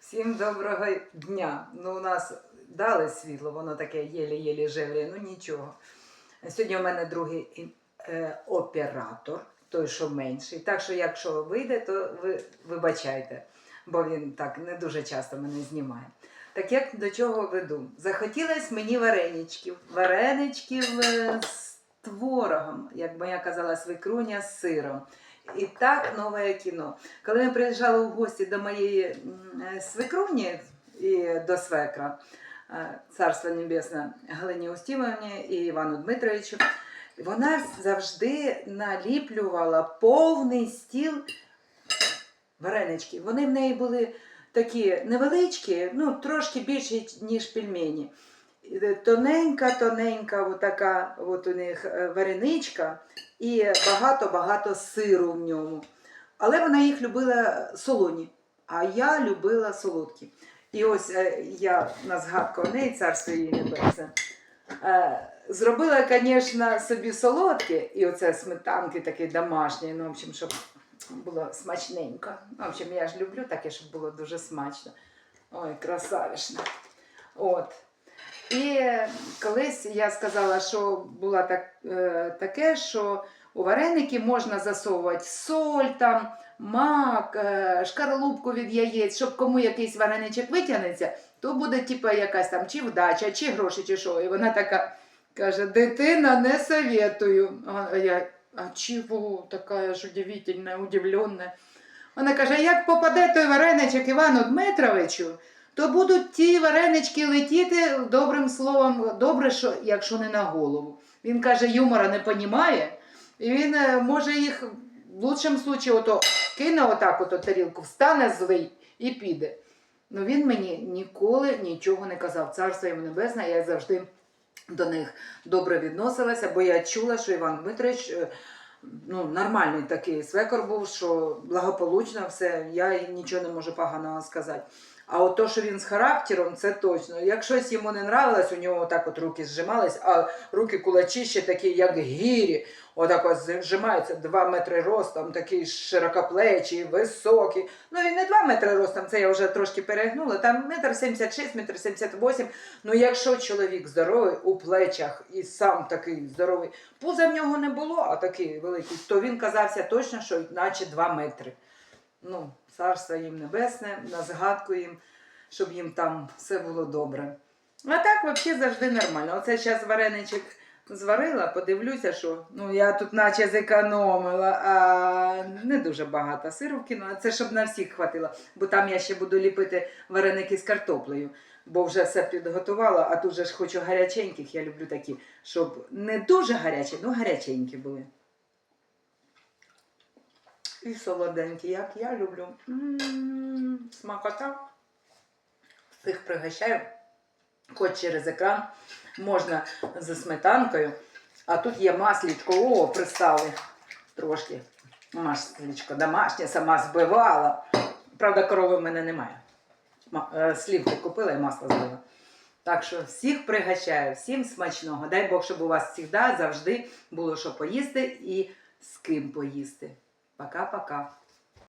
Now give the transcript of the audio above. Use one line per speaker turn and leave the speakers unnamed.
Всім доброго дня. Ну, у нас дали світло, воно таке єлі-єлі жевріє, ну нічого. Сьогодні у мене другий е, оператор, той, що менший. Так що, якщо вийде, то ви вибачайте, бо він так не дуже часто мене знімає. Так як до чого веду? Захотілось мені вареничків. Вареничків е, з творогом, як моя казала, свекруня з сиром. І так нове кіно. Коли ми приїжджали в гості до моєї е, свекруні і до свекра, е, царство небесне Галині Устімовні і Івану Дмитровичу, вона завжди наліплювала повний стіл варенички. Вони в неї були такі невеличкі, ну трошки більші, ніж пельмені. Тоненька, тоненька, от така от у них е, вареничка і багато-багато сиру в ньому. Але вона їх любила солоні, а я любила солодкі. І ось е, я на згадку у неї, царство її небесне, е, зробила, звісно, собі солодкі, і оце сметанки такі домашні, ну, в общем, щоб було смачненько. Ну, В общем, я ж люблю таке, щоб було дуже смачно. Ой, красавішна. От. І колись я сказала, що було так, е, таке, що у вареники можна засовувати соль, там, мак, е, шкарлупку від яєць, щоб кому якийсь вареничок витягнеться, то буде типа якась там чи вдача, чи гроші, чи що. І вона така каже: дитина, не советую. А я, а чого така ж удивительна, удивленна. Вона каже: як попаде той вареничок Івану Дмитровичу, то будуть ті варенички летіти добрим словом, добре, що, якщо не на голову. Він каже, юмора не понімає, і він е, може їх в лучшому случаї ото кине отак ото тарілку, встане злий і піде. Ну він мені ніколи нічого не казав. Царство йому небесне, я завжди до них добре відносилася, бо я чула, що Іван Дмитрович е, ну, нормальний такий свекор був, що благополучно все, я нічого не можу поганого сказати. А от то, що він з характером, це точно. Як щось йому не нравилось, у нього так от руки зжимались, а руки кулачище такі, як гірі. Отак от зжимаються 2 метри ростом, такий широкоплечий, високий. Ну він не 2 метри ростом, це я вже трошки перегнула. Там метр 76, метр 78. Ну якщо чоловік здоровий у плечах і сам такий здоровий, пуза в нього не було, а такий великий, то він казався точно, що наче 2 метри. Ну, царство їм небесне, на згадку їм, щоб їм там все було добре. А так взагалі завжди нормально. Оце зараз вареничок зварила, подивлюся, що ну я тут наче зекономила, а не дуже багато сиру вкинула. Це щоб на всіх хватило, бо там я ще буду ліпити вареники з картоплею. Бо вже все підготувала, а тут же ж хочу гаряченьких. Я люблю такі, щоб не дуже гарячі, ну гаряченькі були. І солоденькі, як я люблю. Смакота. Всіх пригощаю. Хоч через екран можна за сметанкою. А тут є маслічко. О, пристали трошки. Маслічко домашнє, сама збивала. Правда, корови в мене немає. Е, Слівки купила і масло збила. Так що всіх пригощаю, всім смачного. Дай Бог, щоб у вас завжди завжди було що поїсти і з ким поїсти. Пока-пока.